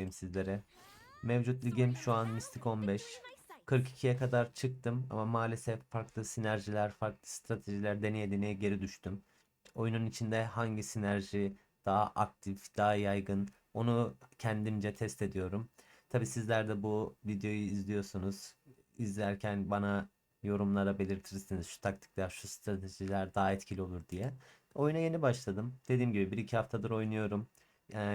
göstereyim sizlere. Mevcut ligim şu an Mystic 15. 42'ye kadar çıktım ama maalesef farklı sinerjiler, farklı stratejiler deneye deneye geri düştüm. Oyunun içinde hangi sinerji daha aktif, daha yaygın onu kendimce test ediyorum. Tabi sizler de bu videoyu izliyorsunuz. İzlerken bana yorumlara belirtirsiniz şu taktikler, şu stratejiler daha etkili olur diye. Oyuna yeni başladım. Dediğim gibi 1-2 haftadır oynuyorum.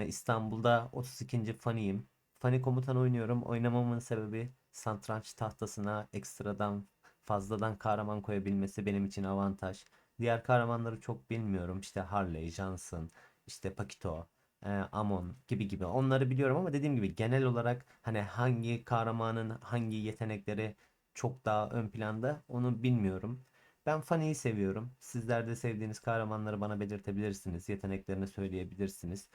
İstanbul'da 32. faniyim. Fani komutan oynuyorum. Oynamamın sebebi satranç tahtasına ekstradan fazladan kahraman koyabilmesi benim için avantaj. Diğer kahramanları çok bilmiyorum. İşte Harley, Johnson, işte Pakito, e, Amon gibi gibi. Onları biliyorum ama dediğim gibi genel olarak hani hangi kahramanın hangi yetenekleri çok daha ön planda onu bilmiyorum. Ben Fanny'yi seviyorum. Sizler de sevdiğiniz kahramanları bana belirtebilirsiniz. Yeteneklerini söyleyebilirsiniz.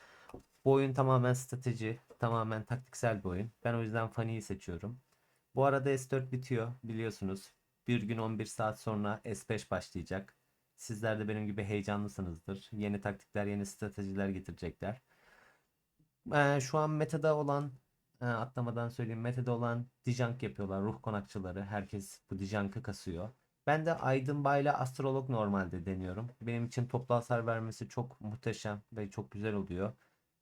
Bu oyun tamamen strateji, tamamen taktiksel bir oyun. Ben o yüzden Fanny'yi seçiyorum. Bu arada S4 bitiyor biliyorsunuz. Bir gün 11 saat sonra S5 başlayacak. Sizler de benim gibi heyecanlısınızdır. Yeni taktikler, yeni stratejiler getirecekler. Ee, şu an metada olan, e, atlamadan söyleyeyim, metada olan Dijank yapıyorlar. Ruh konakçıları. Herkes bu Dijank'ı kasıyor. Ben de Aydın Bay'la Astrolog normalde deniyorum. Benim için toplu hasar vermesi çok muhteşem ve çok güzel oluyor.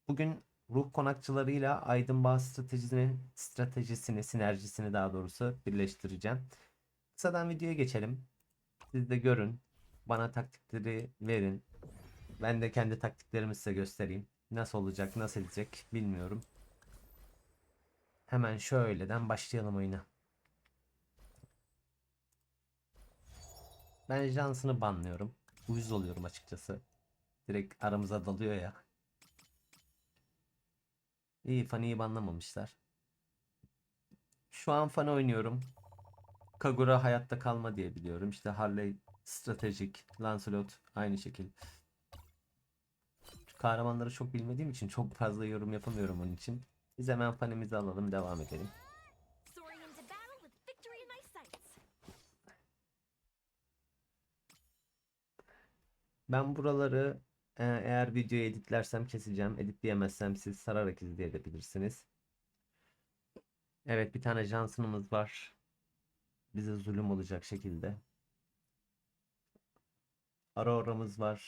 Bugün ruh konakçılarıyla Aydın Bağ stratejisini, stratejisini, sinerjisini daha doğrusu birleştireceğim. Kısadan videoya geçelim. Siz de görün. Bana taktikleri verin. Ben de kendi taktiklerimi size göstereyim. Nasıl olacak, nasıl edecek bilmiyorum. Hemen şöyleden başlayalım oyuna. Ben Johnson'ı banlıyorum. Uyuz oluyorum açıkçası. Direkt aramıza dalıyor ya. İyi Fanny'yi banlamamışlar. Şu an Fanny oynuyorum. Kagura hayatta kalma diye biliyorum. İşte Harley stratejik. Lancelot aynı şekil. Kahramanları çok bilmediğim için çok fazla yorum yapamıyorum onun için. Biz hemen Fanny'mizi alalım devam edelim. Ben buraları eğer videoyu editlersem keseceğim. Editleyemezsem siz sararak izleyebilirsiniz. Evet bir tane Johnson'ımız var. Bize zulüm olacak şekilde. Aurora'mız var.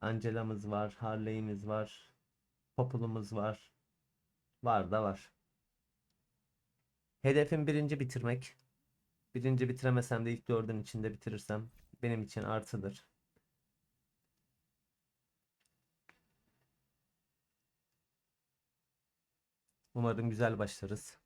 Angela'mız var. Harley'imiz var. Popul'umuz var. Var da var. Hedefim birinci bitirmek. Birinci bitiremesem de ilk dördün içinde bitirirsem benim için artıdır. Umarım güzel başlarız.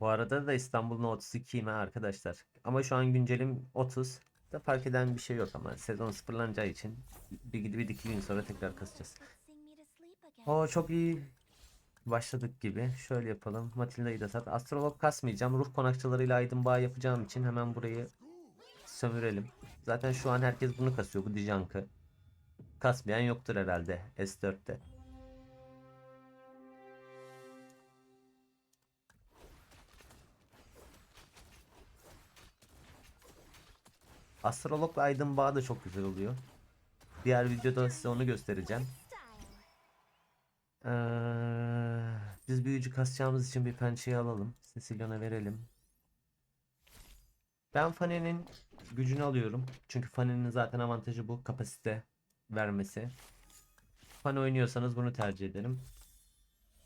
Bu arada da İstanbul'un 32'yim ha arkadaşlar. Ama şu an güncelim 30. Da fark eden bir şey yok ama sezon sıfırlanacağı için bir gidip bir iki gün sonra tekrar kasacağız. Oo çok iyi başladık gibi. Şöyle yapalım. Matilda'yı da sat. Astrolog kasmayacağım. Ruh konakçılarıyla aydın bağ yapacağım için hemen burayı sömürelim. Zaten şu an herkes bunu kasıyor. Bu Dijank'ı. Kasmayan yoktur herhalde S4'te. Astrologla aydın bağ da çok güzel oluyor. Diğer videoda size onu göstereceğim. Ee, biz büyücü kasacağımız için bir pençeyi alalım. Cecilion'a verelim. Ben Fanny'nin gücünü alıyorum. Çünkü Fanny'nin zaten avantajı bu. Kapasite vermesi. Fanny oynuyorsanız bunu tercih ederim.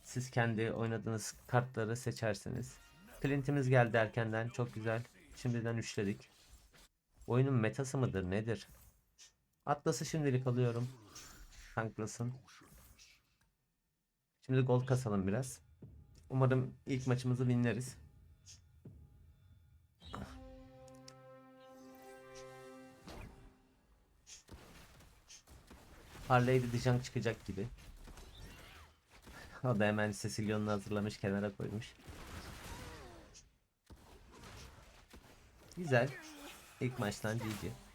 Siz kendi oynadığınız kartları seçersiniz. Clint'imiz geldi erkenden. Çok güzel. Şimdiden üçledik. Oyunun metası mıdır nedir? Atlas'ı şimdilik alıyorum. Tanklasın. Şimdi gol kasalım biraz. Umarım ilk maçımızı winleriz. Harley Dijon çıkacak gibi. O da hemen Cecilion'u hazırlamış kenara koymuş. Güzel. İlk maçtan GG.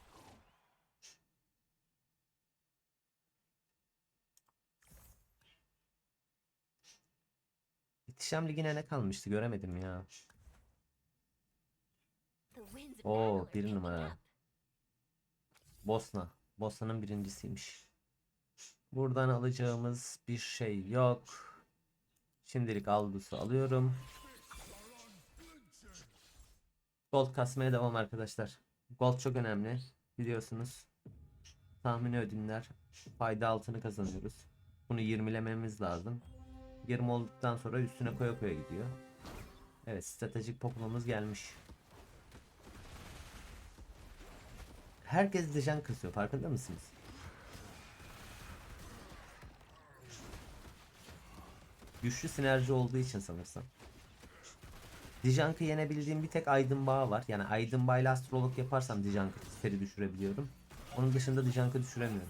İhtişam Ligi'ne ne kalmıştı göremedim ya. Oo, bir numara. Bosna. Bosna'nın birincisiymiş. Buradan alacağımız bir şey yok. Şimdilik Aldus'u alıyorum. Gold kasmaya devam arkadaşlar. Gold çok önemli. Biliyorsunuz. Tahmini ödüller. Fayda altını kazanıyoruz. Bunu 20'lememiz lazım. 20 olduktan sonra üstüne koya koya gidiyor. Evet stratejik popomuz gelmiş. Herkes dejan kısıyor farkında mısınız? Güçlü sinerji olduğu için sanırsam. Dijank'ı yenebildiğim bir tek Aydın Bağ var. Yani Aydın Bağ ile astrolog yaparsam Dijank'ı seri düşürebiliyorum. Onun dışında Dijank'ı düşüremiyorum.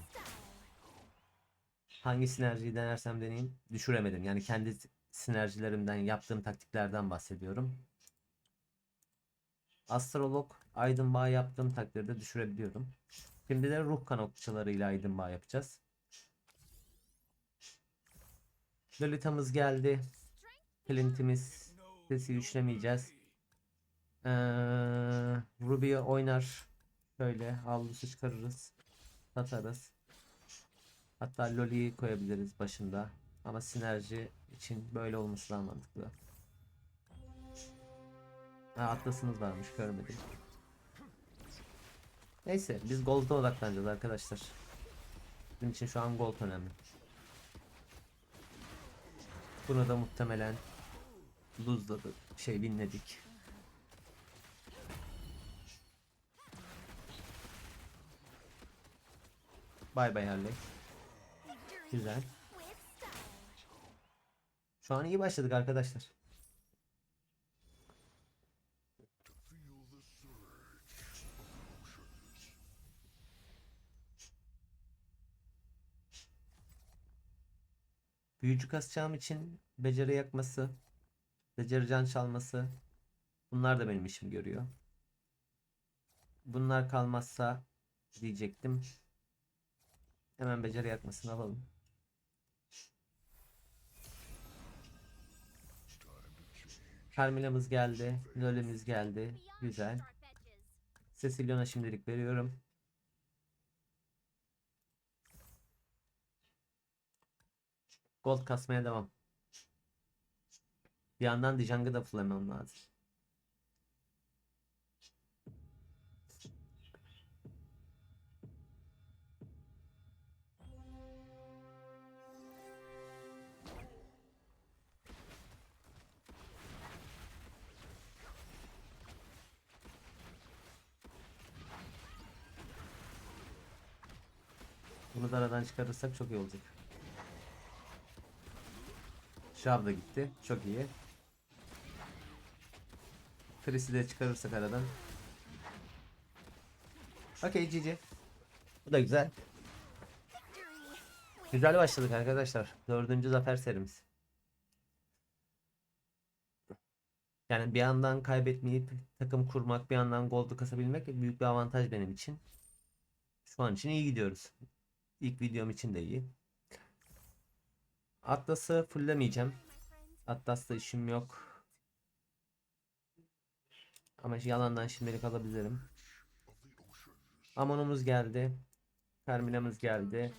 Hangi sinerjiyi denersem deneyeyim düşüremedim. Yani kendi sinerjilerimden yaptığım taktiklerden bahsediyorum. Astrolog Aydın Bağ yaptığım takdirde düşürebiliyorum. Şimdi de ruh kan okçularıyla Aydın Bağ yapacağız. Lolita'mız geldi. Clint'imiz. Sesi üçlemeyeceğiz. Ee, Ruby oynar. Şöyle havlusu çıkarırız. Satarız. Hatta Loli'yi koyabiliriz başında. Ama sinerji için böyle olması daha mantıklı. Ha, atlasınız varmış görmedim. Neyse biz Gold'a odaklanacağız arkadaşlar. Bizim için şu an Gold önemli. Bunu da muhtemelen luzladık, şey binledik. Bay bay Harley. Güzel. Şu an iyi başladık arkadaşlar. Büyücü kasacağım için beceri yakması, beceri can çalması bunlar da benim işim görüyor. Bunlar kalmazsa diyecektim. Hemen beceri yakmasını alalım. Carmilla'mız geldi. Lolemiz geldi. Güzel. Cecilion'a şimdilik veriyorum. Gold kasmaya devam. Bir yandan Dijang'ı da fullemem lazım. Aradan çıkarırsak çok iyi olacak. Şav da gitti. Çok iyi. Chris'i de çıkarırsak aradan. Okey GG. Bu da güzel. Güzel başladık arkadaşlar. Dördüncü zafer serimiz. Yani bir yandan kaybetmeyip takım kurmak, bir yandan goldu kasabilmek büyük bir avantaj benim için. Şu an için iyi gidiyoruz. İlk videom için de iyi. Atlas'ı friends. Atlas'ta işim yok. Ama yalandan şimdilik alabilirim. Amon'umuz geldi. Carmina'mız geldi.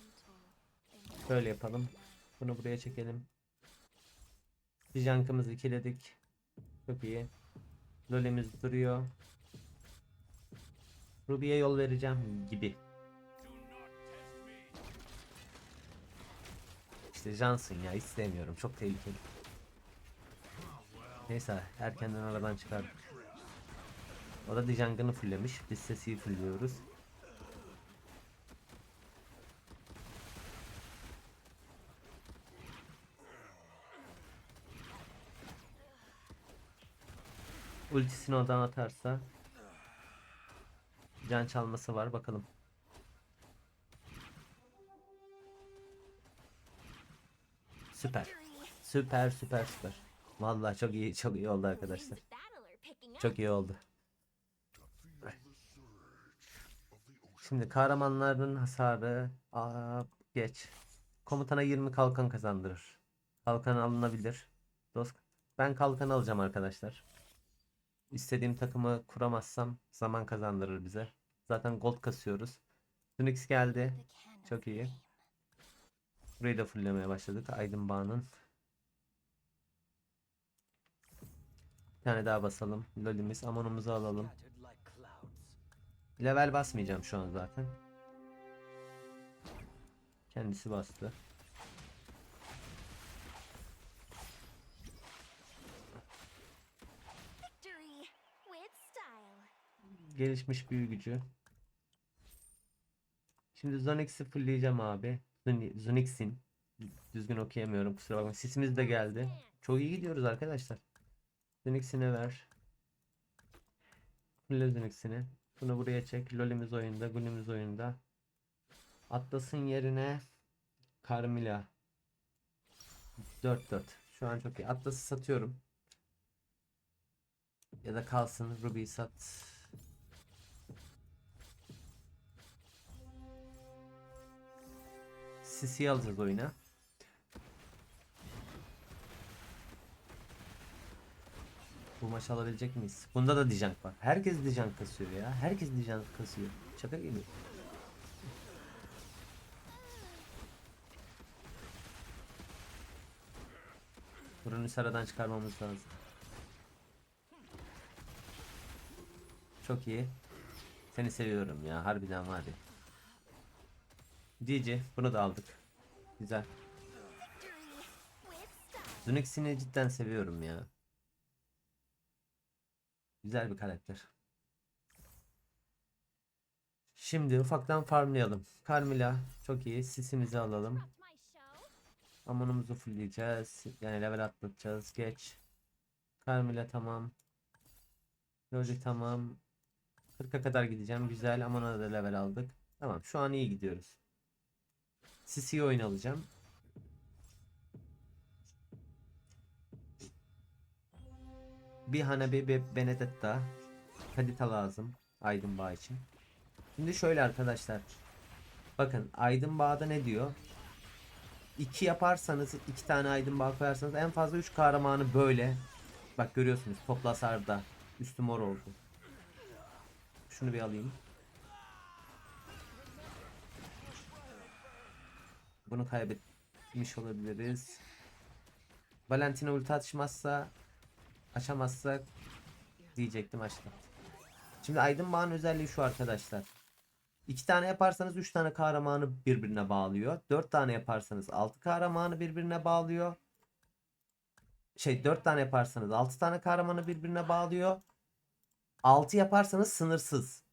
Şöyle yapalım. Bunu buraya çekelim. Bijank'ımızı ikiledik. Çok iyi. Lolimiz duruyor. Ruby'ye yol vereceğim gibi. İşte Johnson ya istemiyorum. Çok tehlikeli. Neyse erkenden aradan çıkardık. O da Dijang'ını fulllemiş. Biz sesiyi fullliyoruz. Ultisini odan atarsa can çalması var bakalım. Süper. Süper süper süper. Vallahi çok iyi çok iyi oldu arkadaşlar. Çok iyi oldu. Şimdi kahramanların hasarı aa, geç. Komutana 20 kalkan kazandırır. Kalkan alınabilir. Dost ben kalkan alacağım arkadaşlar. istediğim takımı kuramazsam zaman kazandırır bize. Zaten gold kasıyoruz. Phoenix geldi. Çok iyi. Burayı da fulllemeye başladık. Aydın Bağ'ın. Bir tane daha basalım. Lolimiz. Amonumuzu alalım. Level basmayacağım şu an zaten. Kendisi bastı. Gelişmiş büyü gücü. Şimdi Zonix'i fullleyeceğim abi. Zuni- Zunix'in. Düzgün okuyamıyorum kusura bakma. Sisimiz de geldi. Çok iyi gidiyoruz arkadaşlar. Zunix'ini ver. Fulle Zunix'ini. Bunu buraya çek. Lolimiz oyunda. Gulimiz oyunda. Atlas'ın yerine Carmilla. 4-4. Şu an çok iyi. Atlas'ı satıyorum. Ya da kalsın. Ruby'yi sat. Sisi'yi alacağız oyuna. Bu maçı alabilecek miyiz? Bunda da Dijank var. Herkes Dijank kasıyor ya. Herkes Dijank kasıyor. Şaka gibi. Burunu aradan çıkarmamız lazım. Çok iyi. Seni seviyorum ya. Harbiden var ya. GG. Bunu da aldık. Güzel. Zunix'ini cidden seviyorum ya. Güzel bir karakter. Şimdi ufaktan farmlayalım. Carmilla çok iyi. Sisimizi alalım. Amonumuzu fullleyeceğiz. Yani level atlatacağız. Geç. Carmilla tamam. Loli tamam. 40'a kadar gideceğim. Güzel. Amon'a da level aldık. Tamam. Şu an iyi gidiyoruz. Sisi'yi oyun alacağım. Bir Hanabi bir Benedetta. Kadita lazım. Aydın Bağ için. Şimdi şöyle arkadaşlar. Bakın Aydın Bağ'da ne diyor? 2 yaparsanız iki tane aydın bağ koyarsanız en fazla 3 kahramanı böyle. Bak görüyorsunuz toplu hasarda. Üstü mor oldu. Şunu bir alayım. Bunu kaybetmiş olabiliriz. Valentina ulti atışmazsa açamazsak diyecektim açtı. Şimdi Aydın Bağ'ın özelliği şu arkadaşlar. İki tane yaparsanız üç tane kahramanı birbirine bağlıyor. Dört tane yaparsanız altı kahramanı birbirine bağlıyor. Şey dört tane yaparsanız altı tane kahramanı birbirine bağlıyor. Altı yaparsanız sınırsız.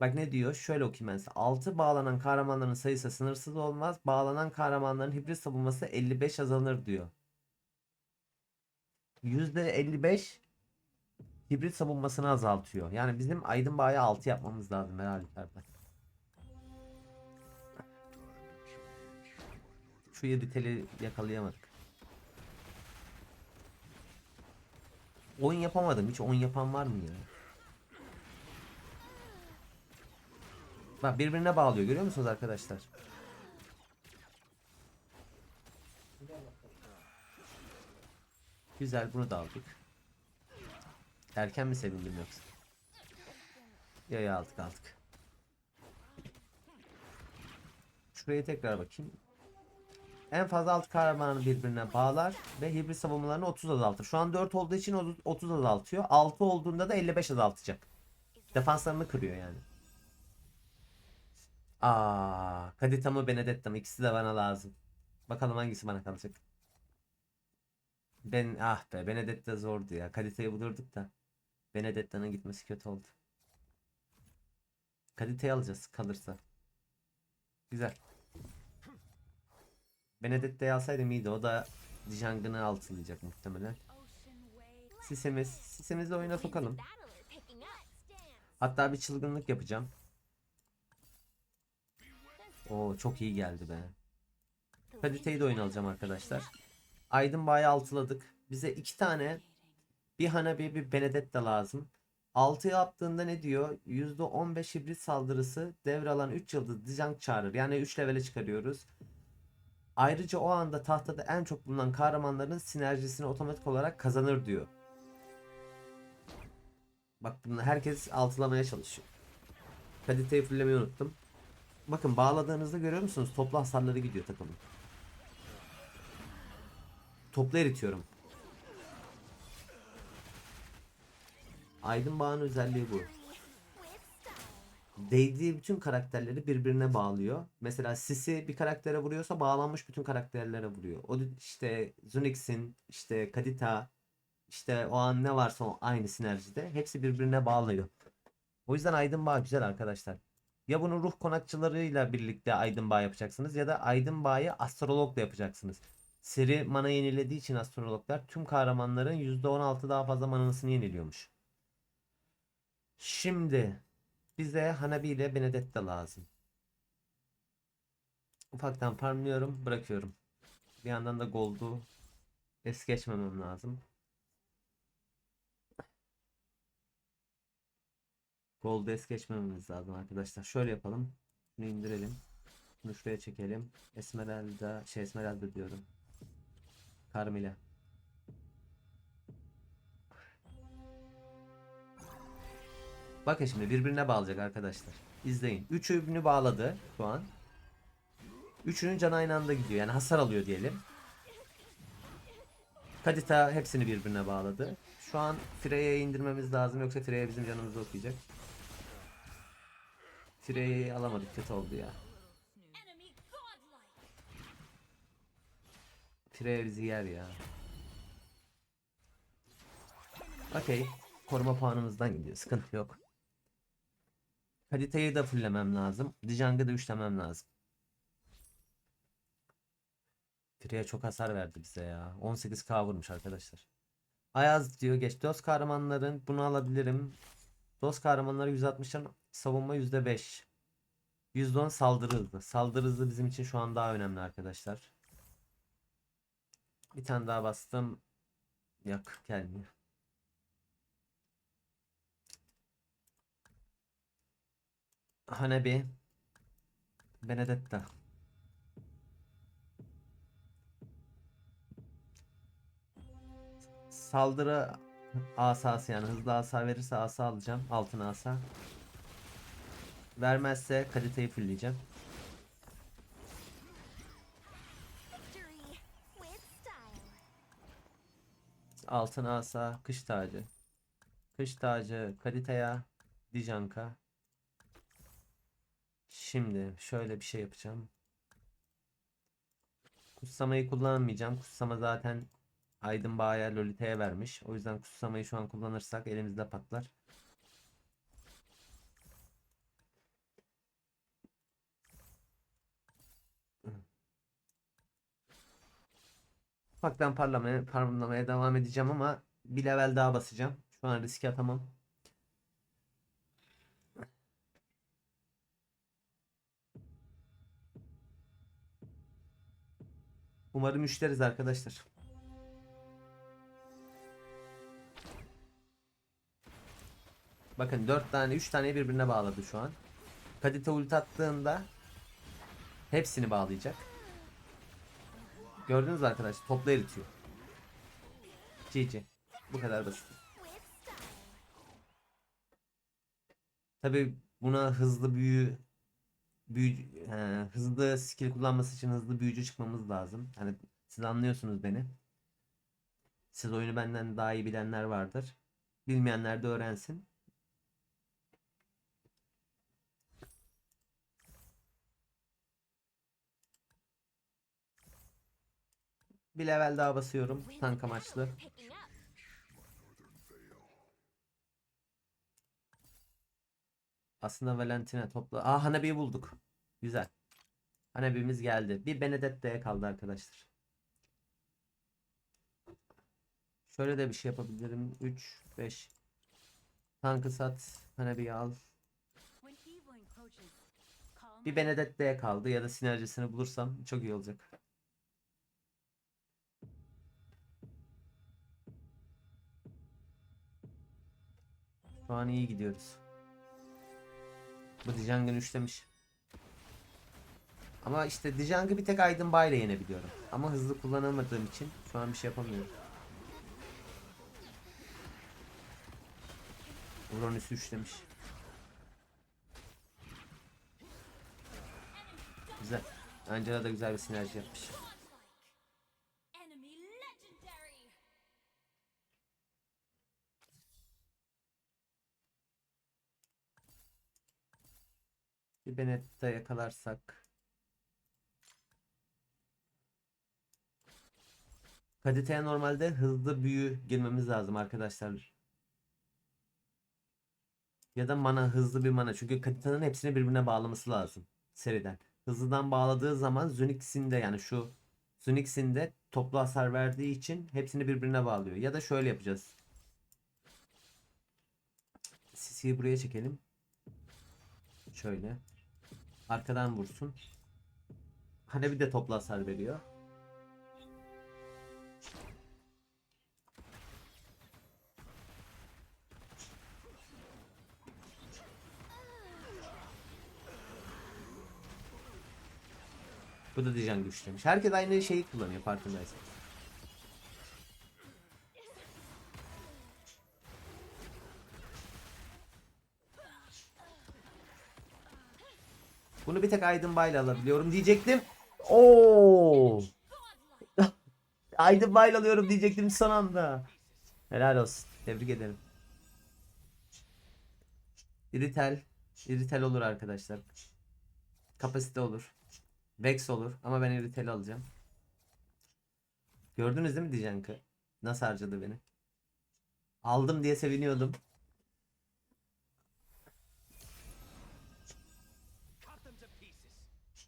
Bak ne diyor? Şöyle okuyayım ben size. 6 bağlanan kahramanların sayısı sınırsız olmaz. Bağlanan kahramanların hibrit savunması 55 azalır diyor. %55 hibrit savunmasını azaltıyor. Yani bizim Aydın Bağ'ı 6 yapmamız lazım herhalde. Şu 7 teli yakalayamadık. Oyun yapamadım. Hiç oyun yapan var mı ya? Bak birbirine bağlıyor. Görüyor musunuz arkadaşlar? Güzel bunu da aldık. Erken mi sevindim yoksa? Ya aldık aldık. Şuraya tekrar bakayım. En fazla 6 kahramanı birbirine bağlar ve hibrit savunmalarını 30 azaltır. Şu an 4 olduğu için 30 30 azaltıyor. 6 olduğunda da 55 azaltacak. Defanslarını kırıyor yani. Aa, Kadita mı Benedetta mı? İkisi de bana lazım. Bakalım hangisi bana kalacak. Ben ah be Benedetta zordu ya. Kadita'yı bulurduk da. Benedetta'nın gitmesi kötü oldu. Kadita'yı alacağız kalırsa. Güzel. Benedetta'yı alsaydım iyiydi. O da Dijang'ını altılayacak muhtemelen. Sisemiz. Sisemizi oyuna sokalım. Hatta bir çılgınlık yapacağım. Oo çok iyi geldi be. Kadite'yi de oyun alacağım arkadaşlar. Aydın Bağ'ı altıladık. Bize iki tane bir Hanabi bir Benedetta lazım. 6 yaptığında ne diyor? %15 hibrit saldırısı devralan 3 yıldız Dijang çağırır. Yani 3 levele çıkarıyoruz. Ayrıca o anda tahtada en çok bulunan kahramanların sinerjisini otomatik olarak kazanır diyor. Bak bunu herkes altılamaya çalışıyor. Kaliteyi fullemeyi unuttum. Bakın bağladığınızda görüyor musunuz? Toplu hasarları gidiyor takımın. Toplu eritiyorum. Aydın bağın özelliği bu. Değdiği bütün karakterleri birbirine bağlıyor. Mesela Sisi bir karaktere vuruyorsa bağlanmış bütün karakterlere vuruyor. O işte Zunix'in, işte Kadita, işte o an ne varsa o aynı sinerjide hepsi birbirine bağlıyor. O yüzden Aydın Bağ güzel arkadaşlar. Ya bunu ruh konakçılarıyla birlikte Aydın Bağ yapacaksınız ya da Aydın Bağ'ı astrologla yapacaksınız. Seri mana yenilediği için astrologlar tüm kahramanların %16 daha fazla manasını yeniliyormuş. Şimdi bize Hanabi ile Benedetta lazım. Ufaktan farmlıyorum, bırakıyorum. Bir yandan da Gold'u es geçmemem lazım. Gold'u es geçmememiz lazım arkadaşlar. Şöyle yapalım. Şunu indirelim. Bunu şuraya çekelim. Esmeralda, şey Esmeralda diyorum. Carmilla. Bakın şimdi birbirine bağlayacak arkadaşlar. İzleyin. Üçünü bağladı şu an. Üçünün canı aynı anda gidiyor. Yani hasar alıyor diyelim. Kadita hepsini birbirine bağladı. Şu an Freya'ya indirmemiz lazım yoksa Freya bizim canımızı okuyacak. Freya'yı alamadık kötü oldu ya. Freya bizi yer ya. Okey. Koruma puanımızdan gidiyor. Sıkıntı yok. Kadita'yı da fulllemem lazım. Dijang'ı da üçlemem lazım. Freya çok hasar verdi bize ya. 18k vurmuş arkadaşlar. Ayaz diyor geç. Dost kahramanların bunu alabilirim. Dost kahramanları 160'ın savunma %5. %10 saldırı hızı. Saldırı hızı bizim için şu an daha önemli arkadaşlar. Bir tane daha bastım. Yok gelmiyor. Hanabi. Benedetta. Saldırı asası yani hızlı asa verirse asa alacağım. Altın asa. Vermezse kaliteyi style. Altın asa, kış tacı. Kış tacı Kadita'ya, Dijanka. Şimdi şöyle bir şey yapacağım. Kutsamayı kullanmayacağım. Kutsama zaten Aydın Bağ'a Lolita'ya vermiş. O yüzden kutsamayı şu an kullanırsak elimizde patlar. Ufaktan parlamaya, parlamaya devam edeceğim ama bir level daha basacağım. Şu an riske atamam. Umarım müşteriz arkadaşlar. Bakın 4 tane 3 tane birbirine bağladı şu an. Kadita ulti attığında hepsini bağlayacak. Gördünüz arkadaşlar? Topla eritiyor. GG. Bu kadar basit. Tabi buna hızlı büyü, büyü he, hızlı skill kullanması için hızlı büyücü çıkmamız lazım. Hani siz anlıyorsunuz beni. Siz oyunu benden daha iyi bilenler vardır. Bilmeyenler de öğrensin. Bir level daha basıyorum tank amaçlı. Aslında Valentina topla. Aa Hanabi'yi bulduk. Güzel. Hanabi'miz geldi. Bir Benedetta'ya kaldı arkadaşlar. Şöyle de bir şey yapabilirim. 3, 5. Tankı sat. Hanabi'yi al. Bir Benedetta'ya kaldı ya da sinerjisini bulursam çok iyi olacak. Şu an iyi gidiyoruz. Bu Dijang'ın üçlemiş. Ama işte Dijang'ı bir tek Aydın Bay ile yenebiliyorum. Ama hızlı kullanamadığım için şu an bir şey yapamıyorum. Uranüs'ü üçlemiş. Güzel. Angela da güzel bir sinerji yapmış. Bir Bennett'te yakalarsak. Kadite'ye normalde hızlı büyü girmemiz lazım arkadaşlar. Ya da mana hızlı bir mana. Çünkü Kadite'nin hepsini birbirine bağlaması lazım seriden. Hızlıdan bağladığı zaman Zunix'in de yani şu Zunix'in de toplu hasar verdiği için hepsini birbirine bağlıyor. Ya da şöyle yapacağız. Sisi'yi buraya çekelim. Şöyle. Arkadan vursun. Hani bir de toplu hasar veriyor. Bu da Dijan güçlemiş. Herkes aynı şeyi kullanıyor farkındaysanız. Bunu bir tek Aydın Bay'la alabiliyorum diyecektim. Oo! Aydın Bay'la alıyorum diyecektim son anda. Helal olsun. Tebrik ederim. Iritel. Iritel olur arkadaşlar. Kapasite olur. Vex olur ama ben Iritel alacağım. Gördünüz değil mi Dijank'ı? Nasıl harcadı beni? Aldım diye seviniyordum.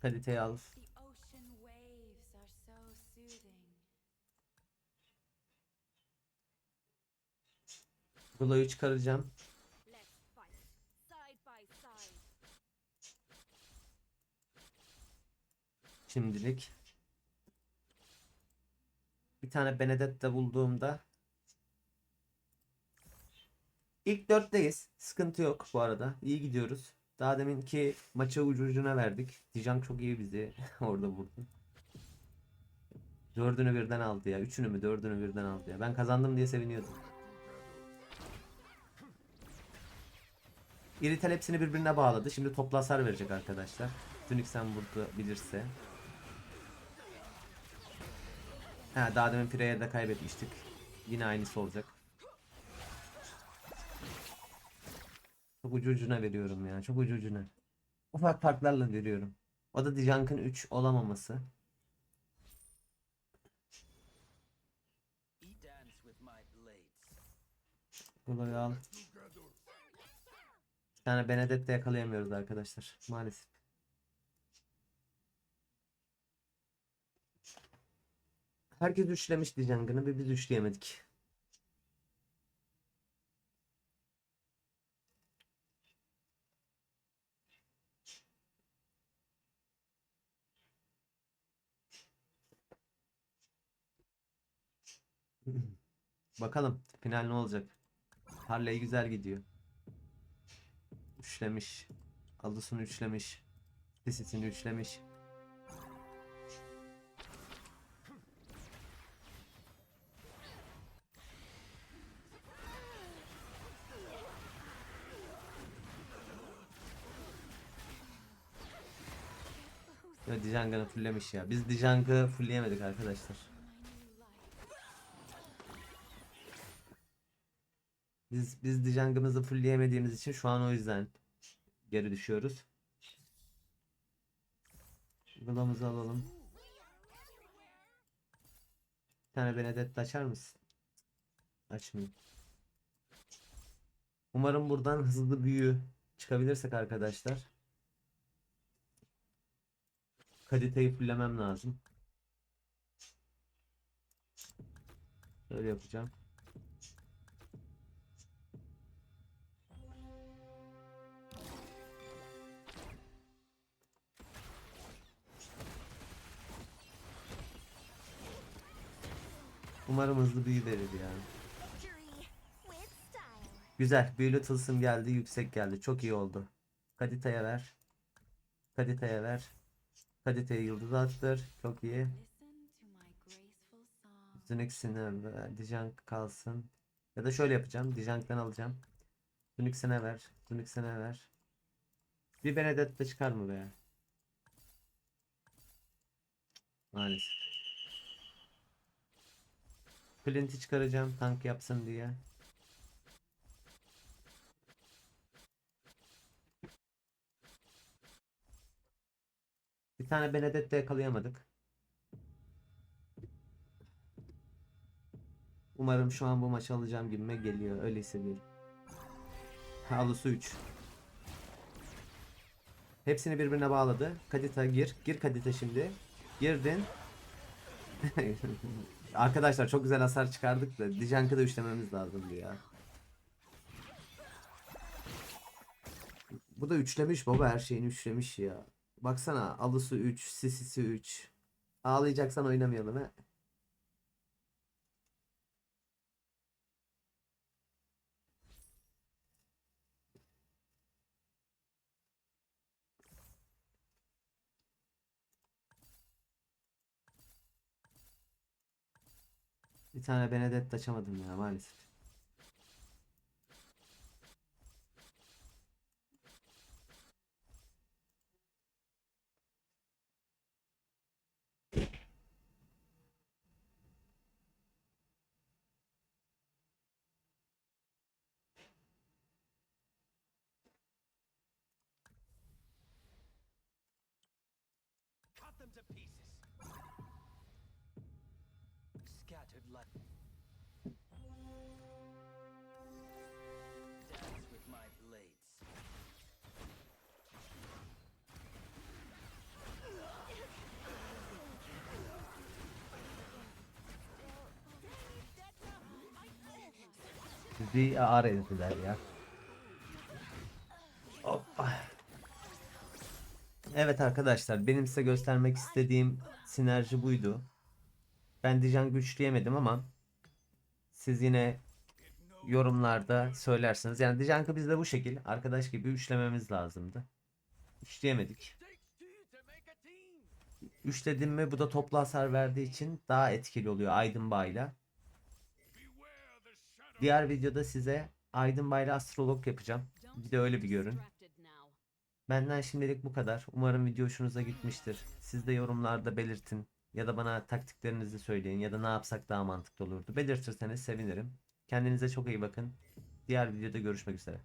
Kaliteyi al. Glow'yu çıkaracağım. Şimdilik. Bir tane Benedetta bulduğumda İlk dörtteyiz. Sıkıntı yok bu arada. İyi gidiyoruz. Daha deminki maçı ucu ucuna verdik. Dijan çok iyi bizi orada vurdu. Dördünü birden aldı ya. Üçünü mü dördünü birden aldı ya. Ben kazandım diye seviniyordum. İritel hepsini birbirine bağladı. Şimdi toplu hasar verecek arkadaşlar. Phoenix'ten burada bilirse. Ha daha demin Freya da kaybetmiştik. Yine aynısı olacak. Çok ucu ucuna veriyorum ya. Çok ucu ucuna. Ufak farklarla veriyorum. O da Dijank'ın 3 olamaması. Dolayı al. Bir tane Benedetta yakalayamıyoruz arkadaşlar. Maalesef. Herkes üçlemiş Dijank'ını bir biz üçleyemedik. Bakalım final ne olacak? Harley güzel gidiyor. Üçlemiş. Aldısını üçlemiş. Sisisini üçlemiş. Ya Dijang'ını fulllemiş ya. Biz Dijang'ı fullleyemedik arkadaşlar. Biz biz Dijang'ımızı fullleyemediğimiz için şu an o yüzden geri düşüyoruz. Glam'ımızı alalım. Bir tane Benedetta açar mısın? Açmıyor. Umarım buradan hızlı büyü çıkabilirsek arkadaşlar. Kaliteyi fullemem lazım. Böyle yapacağım. Umarım hızlı büyü verir style. Güzel. Büyülü tılsım geldi. Yüksek geldi. Çok iyi oldu. Kadita'ya ver. Kadita'ya ver. Kadita'ya yıldız attır. Çok iyi. Song. Zunix'ini ver. Dijank kalsın. Ya da şöyle yapacağım. Dijank'tan alacağım. Tunix'ine ver. Tunix'ine ver. Bir Benedetta çıkar mı be? Maalesef. Flint'i çıkaracağım tank yapsın diye. Bir tane Benedetta yakalayamadık. Umarım şu an bu maçı alacağım gibime geliyor. Öyle hissediyorum. Alusu 3. Hepsini birbirine bağladı. Kadita gir. Gir Kadita şimdi. Girdin. Arkadaşlar çok güzel hasar çıkardık da Dijank'ı da üçlememiz lazımdı ya. Bu da üçlemiş baba her şeyini üçlemiş ya. Baksana Alusu 3, Sisisi 3. Ağlayacaksan oynamayalım he. Bir tane Benedetta açamadım ya maalesef. Bizi ağır ettiler ya. Hoppa. Evet arkadaşlar benim size göstermek istediğim sinerji buydu. Ben Dijan güçleyemedim ama siz yine yorumlarda söylersiniz. Yani Dijank'ı biz de bu şekil arkadaş gibi üçlememiz lazımdı. Üçleyemedik. Üçledim mi bu da toplu hasar verdiği için daha etkili oluyor Aydın Bay'la. Diğer videoda size Aydın Bay'la astrolog yapacağım. Bir de öyle bir görün. Benden şimdilik bu kadar. Umarım video hoşunuza gitmiştir. Siz de yorumlarda belirtin. Ya da bana taktiklerinizi söyleyin. Ya da ne yapsak daha mantıklı olurdu. Belirtirseniz sevinirim. Kendinize çok iyi bakın. Diğer videoda görüşmek üzere.